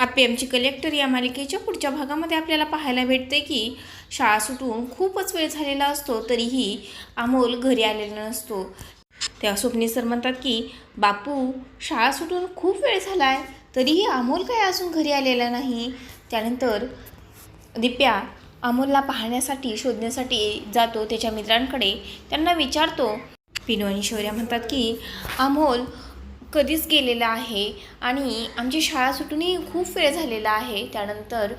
आपी आमची कलेक्टर या मालिकेच्या पुढच्या भागामध्ये आपल्याला पाहायला भेटते की शाळा सुटून खूपच वेळ झालेला असतो तरीही अमोल घरी आलेला नसतो. तेव्हा स्वप्नी सर म्हणतात की बापू शाळा सुटून खूप वेळ झाला आहे तरीही अमोल काय अजून घरी आलेला नाही? त्यानंतर दिप्या अमोलला पाहण्यासाठी शोधण्यासाठी जातो त्याच्या मित्रांकडे. त्यांना विचारतो. पिनू आणि शौर्या म्हणतात की अमोल कधीच गेलेलं आहे आणि आमची शाळा सुटूनही खूप वेळ झालेला आहे. त्यानंतर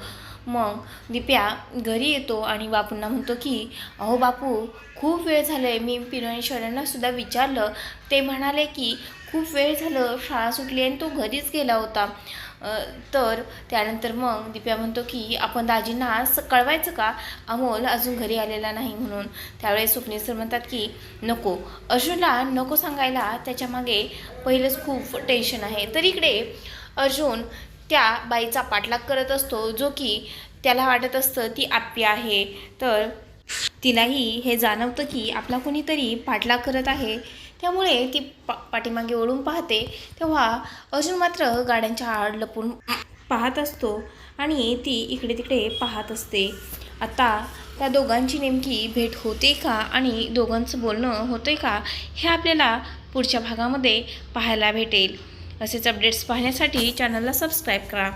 मग दिप्या घरी येतो आणि बापूंना म्हणतो की अहो बापू खूप वेळ झालं आहे मी पिरणेश्वरांना सुद्धा विचारलं. ते म्हणाले की खूप वेळ झालं. शाळा सुटली आणि तो घरीच गेला होता. तर त्यानंतर मग दिप्या म्हणतो की आपण दाजींना कळवायचं का? अमोल अजून घरी आलेला नाही म्हणून. त्यावेळेस स्वप्नील सर म्हणतात की नको. अर्जुनला नको सांगायला. त्याच्यामागे पहिलंच खूप टेन्शन आहे. तर इकडे अर्जुन त्या बाईचा पाठलाग करत असतो जो की त्याला वाटत असतं ती आप्पी आहे. तर तिलाही हे जाणवतं की आपला कोणीतरी पाठलाग करत आहे. त्यामुळे ती पा पाठीमागे ओढून पाहते. तेव्हा अर्जुन मात्र गाड्यांच्या आड लपून पाहत असतो आणि ती इकडे तिकडे पाहत असते. आता त्या दोघांची नेमकी भेट होते का आणि दोघांचं बोलणं होते का हे आपल्याला पुढच्या भागामध्ये पाहायला भेटेल. असेच अपडेट्स पाहण्यासाठी चॅनलला सबस्क्राईब करा.